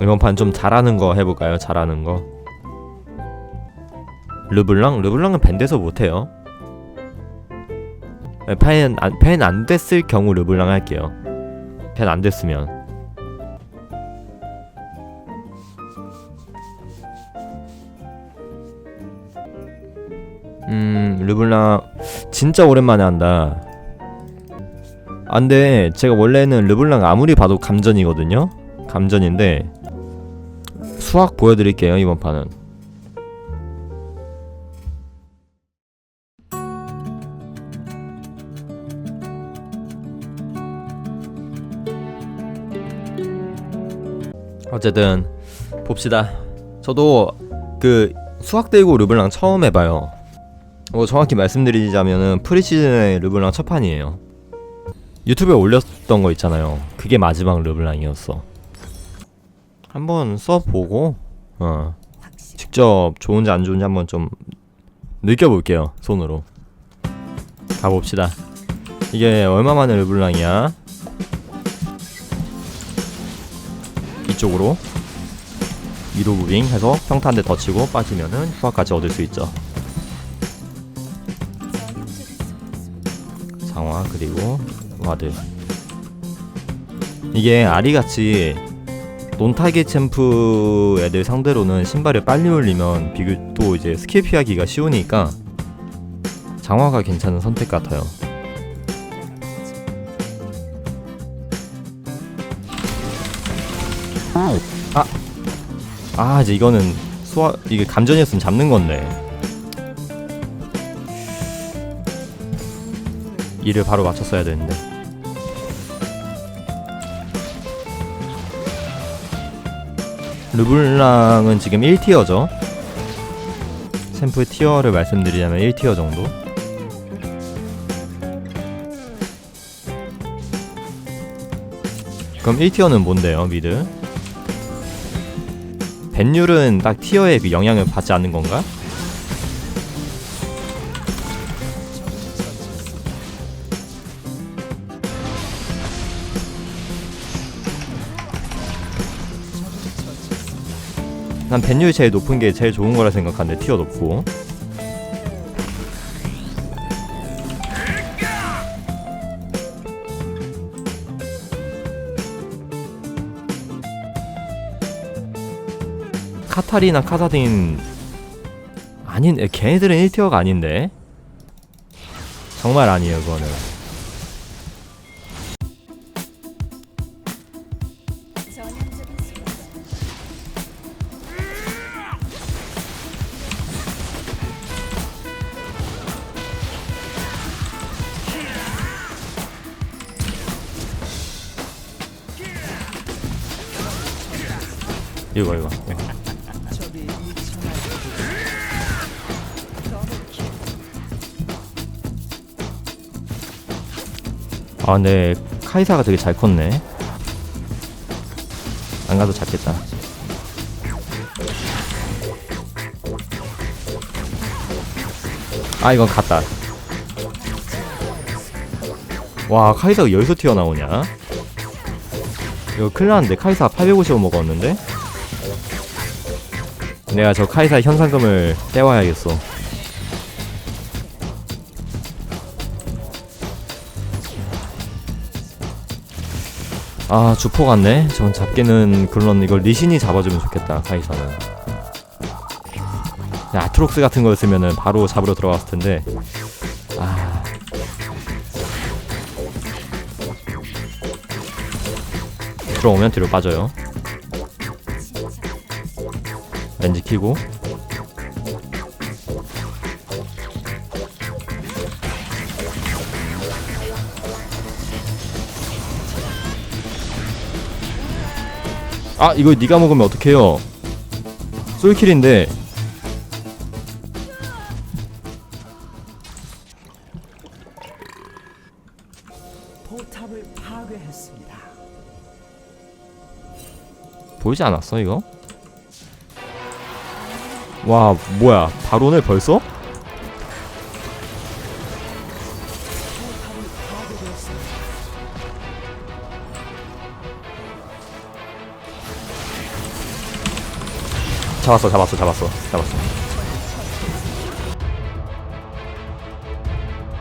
이번 판 좀 잘하는 거 해볼까요? 잘하는 거. 르블랑? 르블랑은 밴드에서 못해요. 네, 팬, 안, 팬안 됐을 경우 르블랑 할게요. 팬안 됐으면. 음, 르블랑 진짜 오랜만에 한다. 안돼 제가 원래는 르블랑 아무리 봐도 감전이거든요 감전인데 수학 보여드릴게요 이번 판은 어쨌든 봅시다 저도 그 수학 대고 르블랑 처음 해봐요 뭐 정확히 말씀드리자면은 프리시즌의 르블랑 첫 판이에요 유튜브에 올렸던 거 있잖아요. 그게 마지막 르블랑이었어. 한번 써보고 어 직접 좋은지 안 좋은지 한번 좀 느껴볼게요 손으로. 가봅시다. 이게 얼마만에 르블랑이야? 이쪽으로 위로 무빙 해서 평타 한 대 더 치고 빠지면은 후각까지 얻을 수 있죠. 상화 그리고 와드 이게 아리같이 논타겟 챔프 애들 상대로는 신발을 빨리 올리면 비교 또 이제 스킬 피하기가 쉬우니까 장화가 괜찮은 선택 같아요. 아, 아 이제 이거는 소화 이게 감전이었으면 잡는 건데. 이를 바로 맞췄어야 되는데. 르블랑은 지금 1티어죠. 샘플 티어를 말씀드리자면 1티어 정도. 그럼 1티어는 뭔데요, 미드? 벤율은 딱 티어에 그 영향을 받지 않는 건가? 난 벤율 제일 높은 게 제일 좋은 거라 생각하는데 티어 높고. 카타리나 카사딘 아닌 에, 걔네들은 1티어가 아닌데. 정말 아니에요 그거는 이거 이거. 이거. 아 근데 카이사가 되게 잘 컸네. 안 가도 잡겠다. 아 이건 갔다. 와 카이사가 여기서 튀어나오냐? 이거 큰일 났는데 카이사 850원 먹었는데 내가 저 카이사 현상금을 떼와야겠어. 아 주포 같네. 전 잡기는 그런 이걸 리신이 잡아주면 좋겠다 카이사는. 아트록스 같은 거였으면은 바로 잡으러 들어갔을 텐데. 아. 들어오면 뒤로 빠져요 렌즈 키고 아 이거 네가 먹으면 어떡해요 솔킬인데. 보이지 않았어 이거? 와 뭐야. 바론을 벌써? 잡았어 잡았어 잡았어. 잡았어.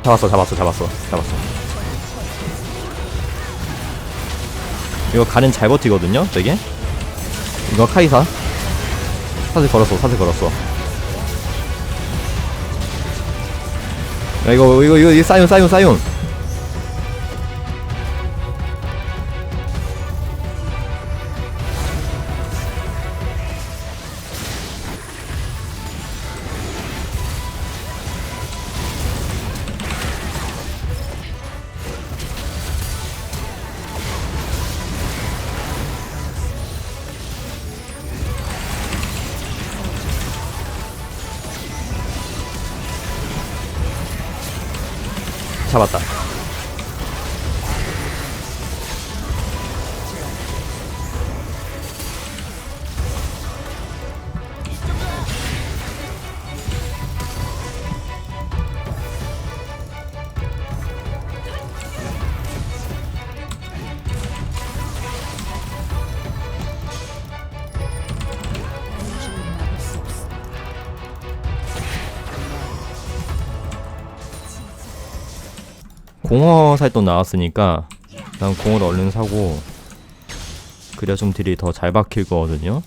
잡았어 잡았어 잡았어. 잡았어. 이거 가렌 잘 버티거든요 되게? 이거 카이사 사슬 걸었어 사슬 걸었어. 야 이거 이거 이거, 사이온 사이온 사이온 잡았다 공허 살돈 나왔으니까 난 공을 얼른 사고 그래야 좀 딜이 더 잘 박힐 거거든요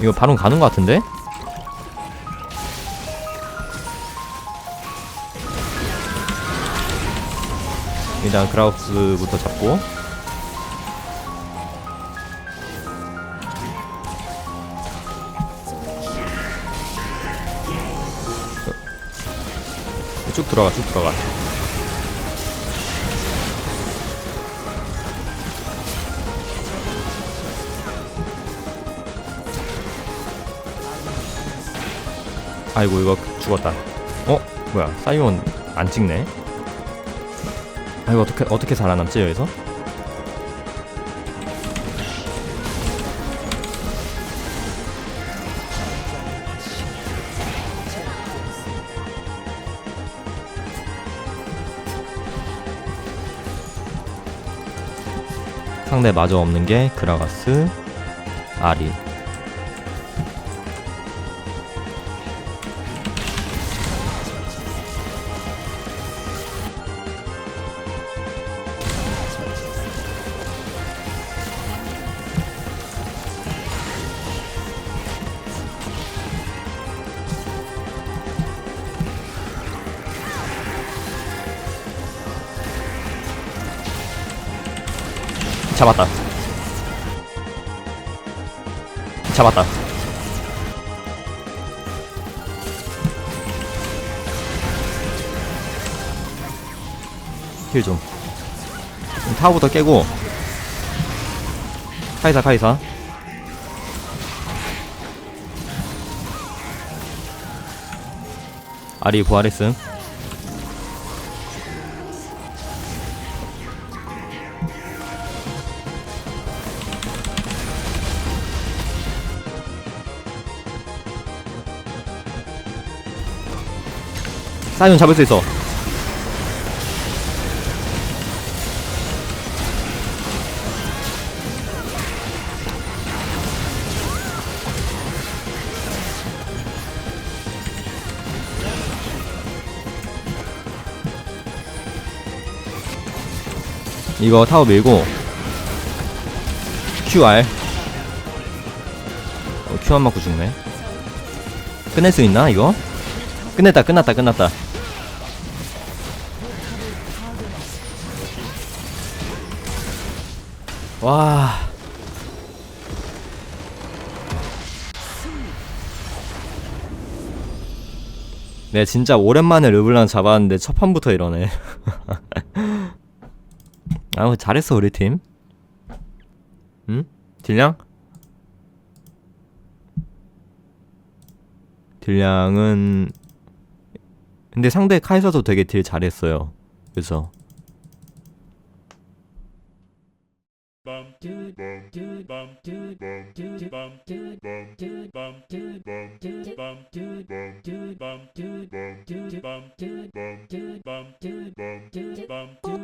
이거 바로 가는 거 같은데? 일단 그라우스부터 잡고 들어가 쭉 들어가 아이고 이거 죽었다 어? 뭐야 사이온 안 찍네 아 이거 어떻게 어떻게 살아남지 여기서? 상대 마저 없는 게 그라가스 아리 잡았다. 잡았다. 힐좀. 타워부터 깨고. 카이사 카이사. 아리 부활했음 사이온 잡을 수 있어. 이거 타워 밀고 QR 어, Q 안 맞고 죽네. 끝낼 수 있나 이거? 끝냈다 끝났다 끝났다 와 네 진짜 오랜만에 르블랑 잡았는데 첫 판부터 이러네 아우 잘했어 우리 팀 응? 딜량? 딜량은 근데 상대 카이사도 되게 딜 잘했어요. 그래서 dude dude bum dude bum dude bum dude bum dude bum dude bum dude bum dude bum dude bum dude bum dude bum dude bum dude bum dude bum dude bum dude bum dude